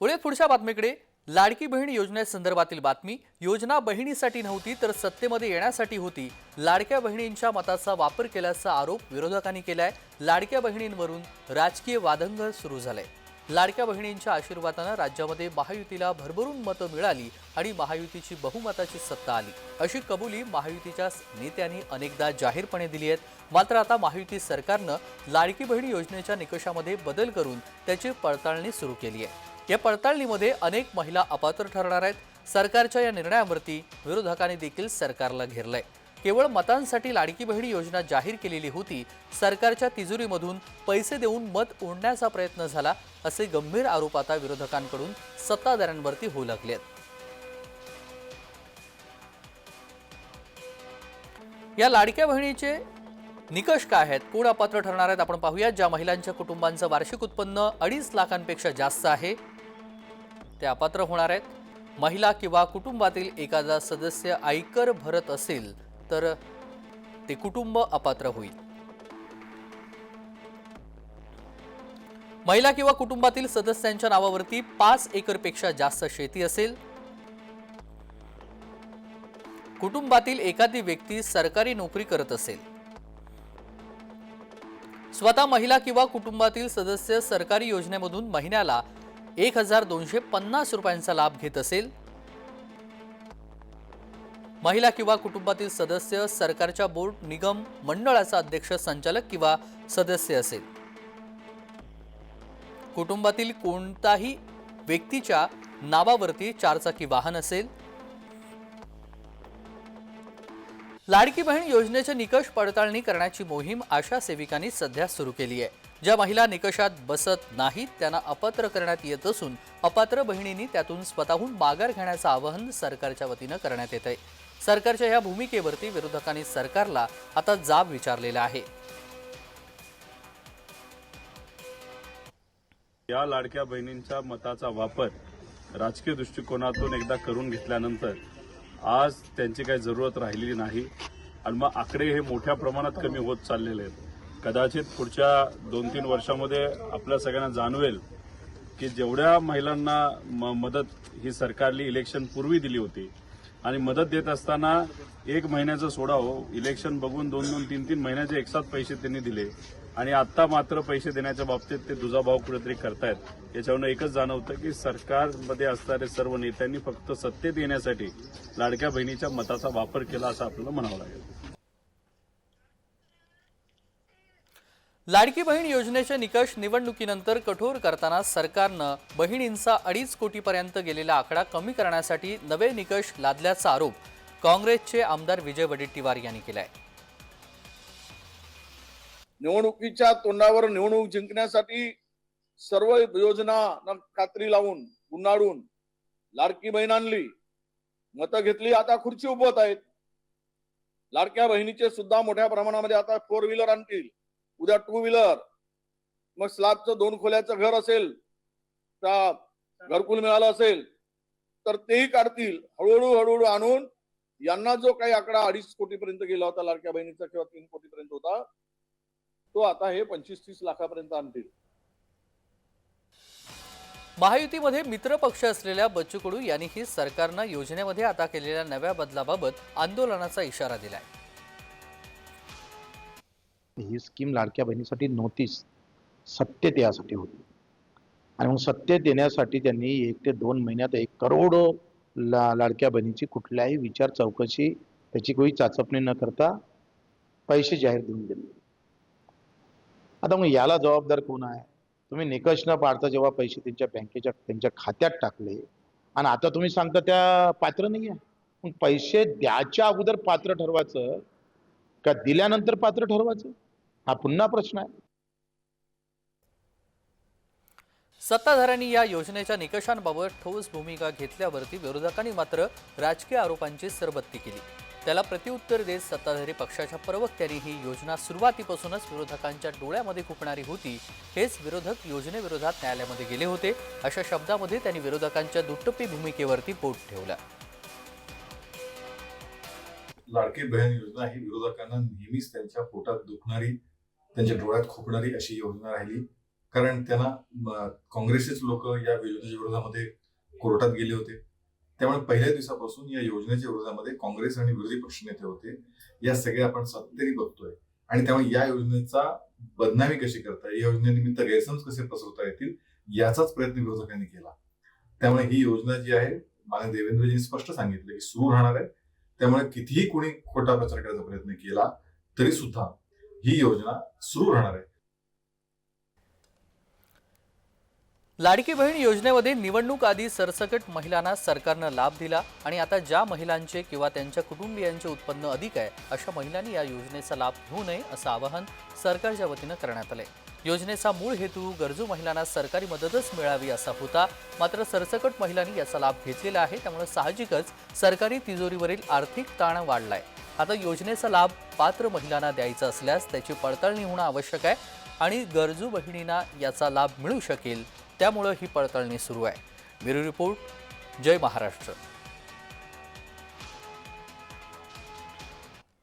वळूया पुढच्या बातमीकडे. लाडकी बहीण योजनेसंदर्भातील बातमी. योजना बहिणीसाठी नव्हती तर सत्तेमध्ये येण्यासाठी होती. लाडक्या बहिणींच्या मताचा वापर केल्याचा आरोप विरोधकांनी केलाय. लाडक्या बहिणींवरून राजकीय वादंग सुरू झालंय लाडक्या बहिणींच्या आशीर्वादानं राज्यामध्ये महायुतीला भरभरून मतं मिळाली आणि महायुतीची बहुमताची सत्ता आली. अशी कबुली महायुतीच्या नेत्यांनी अनेकदा जाहीरपणे दिली आहेत. मात्र आता महायुती सरकारनं लाडकी बहिणी योजनेच्या निकषामध्ये बदल करून त्याची पडताळणी सुरू केली आहे. या पडताळणीमध्ये अनेक महिला अपात्र ठरणार आहेत. सरकारच्या या निर्णयावरती विरोधकांनी देखील सरकारला घेरलंय. केवळ मतांसाठी लाडकी बहिणी योजना जाहीर केलेली होती सरकारच्या तिजोरीमधून पैसे देऊन मत ओढण्याचा प्रयत्न झाला असे गंभीर आरोप आता विरोधकांकडून सत्ताधाऱ्यांवरती होऊ लागले आहेत. या लाडक्या बहिणीचे निकष काय आहेत? कोण अपात्र ठरणार आहेत? आपण पाहूया ज्या महिलांच्या कुटुंबांचं वार्षिक उत्पन्न अडीच लाखांपेक्षा जास्त आहे ते अपात्र होणार आहेत. महिला किंवा कुटुंबातील एखादा सदस्य आयकर भरत असेल तर ते कुटुंब अपात्र होईल. महिला किंवा कुटुंबातील सदस्यांच्या नावावरती पाच एकरपेक्षा जास्त शेती असेल. कुटुंबातील एखादी व्यक्ती सरकारी नोकरी करत असेल. स्वतः महिला किंवा कुटुंबातील सदस्य सरकारी योजनेमधून महिन्याला एक हजार दोनशे पन्नास रुपयांचा लाभ घेत असेल. महिला किंवा कुटुंबातील सदस्य सरकारच्या बोर्ड निगम मंडळाचा अध्यक्ष संचालक किंवा सदस्य असेल. कुटुंबातील कोणताही व्यक्तीच्या नावावरती चारचाकी वाहन असेल. लाडकी बहीण योजनेचे निकष पडताळणी करण्याची मोहीम आशा सेविकांनी सध्या सुरू केली आहे. ज्या महिला निकषात बसत नाहीत त्यांना अपात्र करण्यात येत असून अपात्र बहिणींनी त्यातून स्वतःहून माघार घेण्याचं आवाहन सरकारच्या वतीनं करण्यात येत आहे सरकारच्या या भूमिकेवरती विरोधकांनी सरकारला आता जाब विचारलेला आहे. या लाडक्या बहिणींच्या मताचा वापर राजकीय दृष्टिकोनातून एकदा करून घेतल्यानंतर आज त्यांची काही जरूरत राहिलेली नाही. आणि मग आकडे हे मोठ्या प्रमाणात कमी होत चाललेले आहेत. कदाचित पुढच्या दोन तीन वर्षामध्ये आपल्या सगळ्यांना जाणवेल की जेवढ्या महिलांना म- मदत ही सरकारली इलेक्शन पूर्वी दिली होती आणि मदत देत असताना एक महिन्याचं सोडावं इलेक्शन बघून दोन दोन तीन तीन महिन्याचे एकसाथ पैसे त्यांनी दिले आणि आता मात्र पैसे देण्याच्या बाबतीत ते दुजाभाव कुठेतरी करतायत. याच्यावरून एकच जाणवतं की सरकारमध्ये असणारे सर्व नेत्यांनी फक्त सत्तेत येण्यासाठी लाडक्या बहिणीच्या मताचा वापर केला असं आपल्याला म्हणावं लागेल. लाडकी बहीण योजनेचे निकष निवडणुकीनंतर कठोर करताना सरकारनं बहिणींचा अडीच कोटीपर्यंत गेलेला आकडा कमी करण्यासाठी नवे निकष लादल्याचा आरोप काँग्रेसचे आमदार विजय वडेट्टीवार यांनी केला आहे निवडणुकीच्या तोंडावर निवडणूक जिंकण्यासाठी सर्व योजना खात्री कात्री लावून गुंडाळून लाडकी बहीण आणली. मतं घेतली आता खुर्ची उभवत आहेत. लाडक्या बहिणीचे सुद्धा मोठ्या प्रमाणामध्ये आता फोर व्हीलर आणतील. उद्या टू व्हीलर मग स्लॅबचं दोन खोल्याचं घर असेल त्या घरकुल मिळालं असेल तर तेही काढतील. हळूहळू हळूहळू आणून यांना जो काही आकडा अडीच कोटीपर्यंत गेला होता लाडक्या बहिणीचा किंवा तीन कोटीपर्यंत होता तो आता हे पंचवीस तीस लाखापर्यंत आणतील. महायुतीमध्ये मित्र पक्ष असलेल्या बच्चू कडू यांनीही सरकारनं योजनेमध्ये आता केलेल्या नव्या बदलाबाबत आंदोलनाचा इशारा दिलाय. ही स्कीम लाडक्या बहिणीसाठी नव्हतीच सत्तेत यासाठी होती. आणि मग सत्तेत येण्यासाठी त्यांनी एक ते दोन महिन्यात एक करोड ला लाडक्या बहिणीची कुठल्याही विचार चौकशी त्याची कोणी चाचपणी न करता पैसे जाहीर देऊन दिले. आता मग याला जबाबदार कोण आहे? तुम्ही निकष न पाडता जेव्हा पैसे त्यांच्या बँकेच्या त्यांच्या खात्यात टाकले आणि आता तुम्ही सांगता त्या पात्र नाही आहे मग पैसे द्याच्या अगोदर पात्र ठरवायचं का दिल्यानंतर पात्र ठरवायचं? हा पुन्हा प्रश्न आहे. सत्ताधाऱ्यांनी या योजनेच्या निकषांबाबत ठोस भूमिका घेतल्यावरती विरोधकांनी मात्र राजकीय आरोपांची सरबत्ती केली. त्याला प्रत्युत्तर देत सत्ताधारी पक्षाच्या प्रवक्त्यांनी ही योजना सुरुवातीपासूनच विरोधकांच्या डोळ्यामध्ये खुपणारी होती. हेच विरोधक योजनेविरोधात न्यायालयामध्ये गेले होते. अशा शब्दामध्ये त्यांनी विरोधकांच्या दुट्टप्पी भूमिकेवरती पोट ठेवलं. लाडकी बहीण योजना ही विरोधकांना नेहमीच त्यांच्या पोटात दुखणारी त्यांच्या डोळ्यात खुपणारी अशी योजना राहिली. कारण त्यांना काँग्रेसचेच लोक या योजनेच्या विरोधामध्ये कोर्टात गेले होते. त्यामुळे पहिल्या दिवसापासून या योजनेच्या विरोधामध्ये काँग्रेस आणि विरोधी पक्षनेते होते. या सगळ्या आपण सातत्याने बघतोय. आणि त्यामुळे या योजनेचा बदनामी कशी करता येईल या योजनेनिमित्त गैरसमज कसे पसरवता येतील? याचाच प्रयत्न विरोधकांनी केला. त्यामुळे ही योजना जी आहे माननीय देवेंद्रजींनी स्पष्ट सांगितलं की सुरू राहणार आहे. त्यामुळे कितीही कोणी खोटा प्रचार करायचा प्रयत्न केला तरी सुद्धा ही योजना सुरू राहणार आहे. लाडकी बहीण योजनेमध्ये निवडणूक आधी सरसकट महिलांना सरकारनं लाभ दिला आणि आता ज्या महिलांचे किंवा त्यांच्या कुटुंबियांचे उत्पन्न अधिक आहे अशा महिलांनी या योजनेचा लाभ घेऊ नये असं आवाहन सरकारच्या वतीनं करण्यात आलंय. योजनेचा मूळ हेतू गरजू महिलांना सरकारी मदतच मिळावी असा होता. मात्र सरसकट महिलांनी याचा लाभ घेतलेला आहे त्यामुळे साहजिकच सरकारी तिजोरीवरील आर्थिक ताण वाढलाय. आता योजनेचा लाभ पात्र महिलांना द्यायचा असल्यास त्याची पडताळणी होणं आवश्यक आहे आणि गरजू बहिणींना याचा लाभ मिळू शकेल. त्यामुळं ही पडताळणी सुरू आहे. ब्युरो रिपोर्ट जय महाराष्ट्र.